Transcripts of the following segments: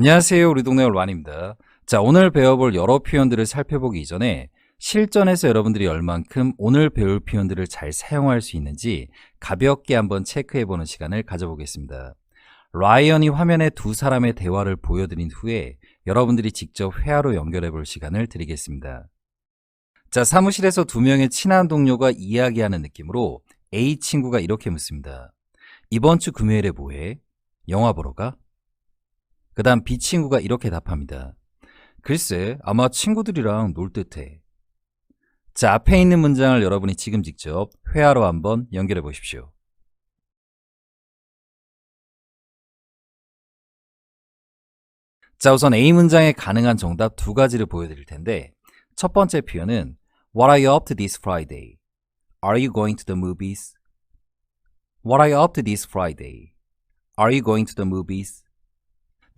안녕하세요. 우리 동네 올완입니다. 자, 오늘 배워볼 여러 표현들을 살펴보기 이전에 실전에서 여러분들이 얼만큼 오늘 배울 표현들을 잘 사용할 수 있는지 가볍게 한번 체크해보는 시간을 가져보겠습니다. 라이언이 화면에 두 사람의 대화를 보여드린 후에 여러분들이 직접 회화로 연결해볼 시간을 드리겠습니다. 자, 사무실에서 두 명의 친한 동료가 이야기하는 느낌으로 A 친구가 이렇게 묻습니다. 이번 주 금요일에 뭐해? 영화 보러 가? 그 다음 B 친구가 이렇게 답합니다. 글쎄, 아마 친구들이랑 놀 듯해. 자, 앞에 있는 문장을 여러분이 지금 직접 회화로 한번 연결해 보십시오. 자, 우선 A 문장에 가능한 정답 두 가지를 보여드릴 텐데, 첫 번째 표현은 What are you up to this Friday? Are you going to the movies? What are you up to this Friday? Are you going to the movies?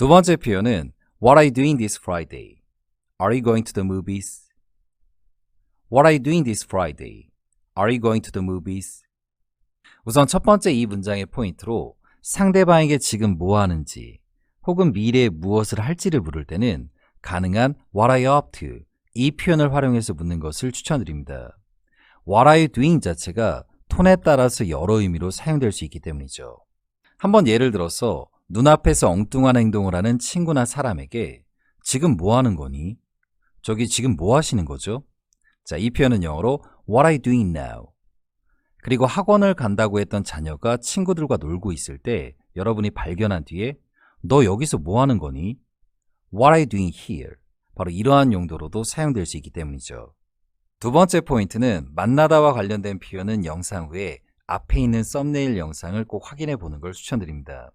두 번째 표현은 What are you doing this Friday? Are you going to the movies? What are you doing this Friday? Are you going to the movies? 우선 첫 번째 이 문장의 포인트로 상대방에게 지금 뭐 하는지 혹은 미래에 무엇을 할지를 물을 때는 가능한 What are you up to? 이 표현을 활용해서 묻는 것을 추천드립니다. What are you doing 자체가 톤에 따라서 여러 의미로 사용될 수 있기 때문이죠. 한번 예를 들어서 눈앞에서 엉뚱한 행동을 하는 친구나 사람에게 지금 뭐 하는 거니? 저기 지금 뭐 하시는 거죠? 자, 이 표현은 영어로 What are you doing now? 그리고 학원을 간다고 했던 자녀가 친구들과 놀고 있을 때 여러분이 발견한 뒤에 너 여기서 뭐 하는 거니? What are you doing here? 바로 이러한 용도로도 사용될 수 있기 때문이죠. 두 번째 포인트는 만나다와 관련된 표현은 영상 후에 앞에 있는 썸네일 영상을 꼭 확인해 보는 걸 추천드립니다.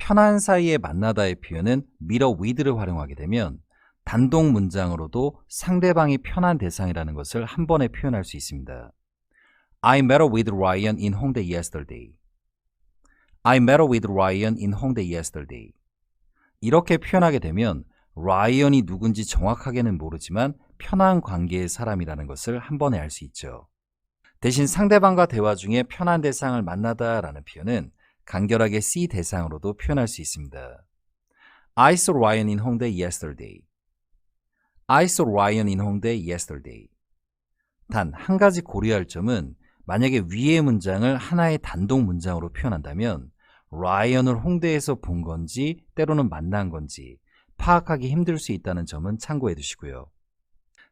편한 사이에 만나다의 표현은 meet with를 활용하게 되면 단독 문장으로도 상대방이 편한 대상이라는 것을 한 번에 표현할 수 있습니다. I met with Ryan in Hongdae yesterday. I met with Ryan in Hongdae yesterday. 이렇게 표현하게 되면 라이언이 누군지 정확하게는 모르지만 편한 관계의 사람이라는 것을 한 번에 알 수 있죠. 대신 상대방과 대화 중에 편한 대상을 만나다라는 표현은 간결하게 C 대상으로도 표현할 수 있습니다. I saw Ryan in Hongdae yesterday. I saw Ryan in Hongdae yesterday. 단 한 가지 고려할 점은 만약에 위의 문장을 하나의 단독 문장으로 표현한다면 라이언을 홍대에서 본 건지 때로는 만난 건지 파악하기 힘들 수 있다는 점은 참고해 두시고요.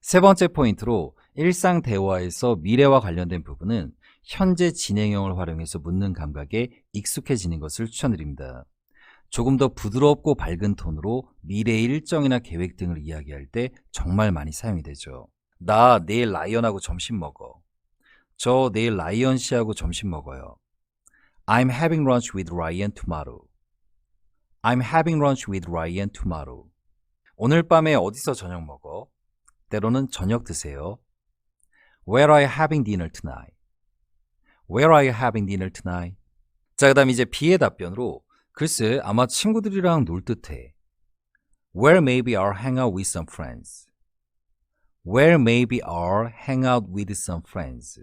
세 번째 포인트로 일상 대화에서 미래와 관련된 부분은 현재 진행형을 활용해서 묻는 감각에 익숙해지는 것을 추천드립니다. 조금 더 부드럽고 밝은 톤으로 미래의 일정이나 계획 등을 이야기할 때 정말 많이 사용이 되죠. 나 내일 라이언하고 점심 먹어. 저 내일 라이언 씨하고 점심 먹어요. I'm having lunch with Ryan tomorrow. I'm having lunch with Ryan tomorrow. 오늘 밤에 어디서 저녁 먹어? 때로는 저녁 드세요. Where are you having dinner tonight? Where are you having dinner tonight? 자, 그 다음 이제 B의 답변으로 글쎄 아마 친구들이랑 놀 듯해. Where maybe I'll hang out with some friends. Where maybe I'll hang out with some friends.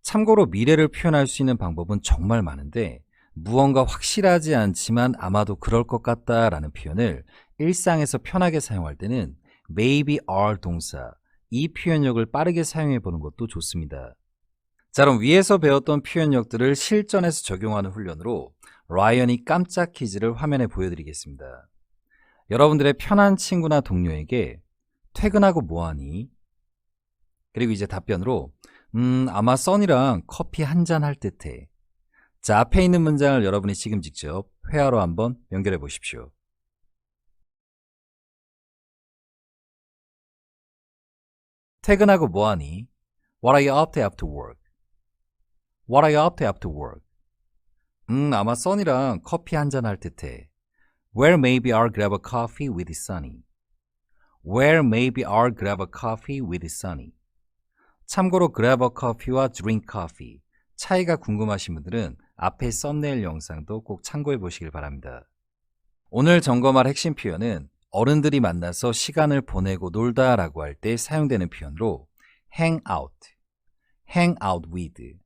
참고로 미래를 표현할 수 있는 방법은 정말 많은데 무언가 확실하지 않지만 아마도 그럴 것 같다라는 표현을 일상에서 편하게 사용할 때는 maybe are 동사 이 표현력을 빠르게 사용해 보는 것도 좋습니다. 자, 그럼 위에서 배웠던 표현력들을 실전에서 적용하는 훈련으로 라이언이 깜짝 퀴즈를 화면에 보여드리겠습니다. 여러분들의 편한 친구나 동료에게 퇴근하고 뭐하니? 그리고 이제 답변으로 음, 아마 써니랑 커피 한 잔 할 듯해. 자, 앞에 있는 문장을 여러분이 지금 직접 회화로 한번 연결해 보십시오. 퇴근하고 뭐하니? What are you up to after work? What are you up to after work? 음, 아마 써니랑 커피 한잔 할 듯해. Where maybe I'll grab a coffee with Sunny. Where maybe I'll grab a coffee with Sunny. 참고로 grab a coffee와 drink coffee 차이가 궁금하신 분들은 앞에 썸네일 영상도 꼭 참고해 보시길 바랍니다. 오늘 점검할 핵심 표현은 어른들이 만나서 시간을 보내고 놀다 라고 할 때 사용되는 표현으로 hang out, hang out with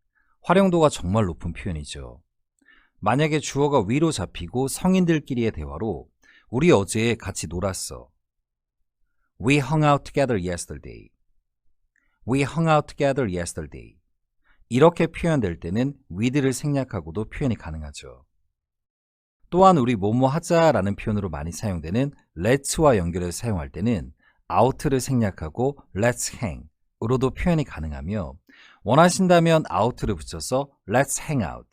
활용도가 정말 높은 표현이죠. 만약에 주어가 위로 잡히고 성인들끼리의 대화로 우리 어제 같이 놀았어. We hung out together yesterday. We hung out together yesterday. 이렇게 표현될 때는 with를 생략하고도 표현이 가능하죠. 또한 우리 뭐뭐 하자라는 표현으로 많이 사용되는 let's와 연결해서 사용할 때는 out를 생략하고 let's hang 으로도 표현이 가능하며 원하신다면 out를 붙여서 let's hang out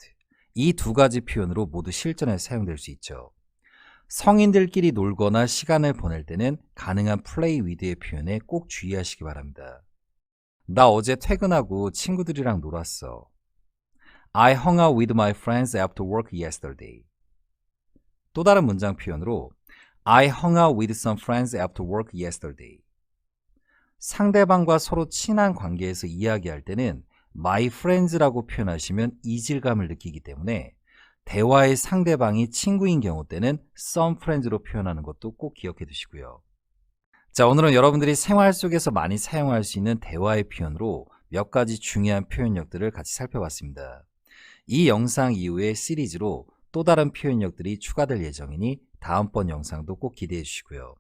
이 두 가지 표현으로 모두 실전에 사용될 수 있죠. 성인들끼리 놀거나 시간을 보낼 때는 가능한 play with의 표현에 꼭 주의하시기 바랍니다. 나 어제 퇴근하고 친구들이랑 놀았어. I hung out with my friends after work yesterday. 또 다른 문장 표현으로 I hung out with some friends after work yesterday. 상대방과 서로 친한 관계에서 이야기할 때는 my friends라고 표현하시면 이질감을 느끼기 때문에 대화의 상대방이 친구인 경우 때는 some friends로 표현하는 것도 꼭 기억해 두시고요. 자, 오늘은 여러분들이 생활 속에서 많이 사용할 수 있는 대화의 표현으로 몇 가지 중요한 표현력들을 같이 살펴봤습니다. 이 영상 이후에 시리즈로 또 다른 표현력들이 추가될 예정이니 다음번 영상도 꼭 기대해 주시고요.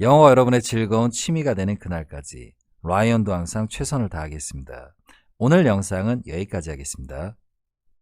영어가 여러분의 즐거운 취미가 되는 그날까지 라이언도 항상 최선을 다하겠습니다. 오늘 영상은 여기까지 하겠습니다.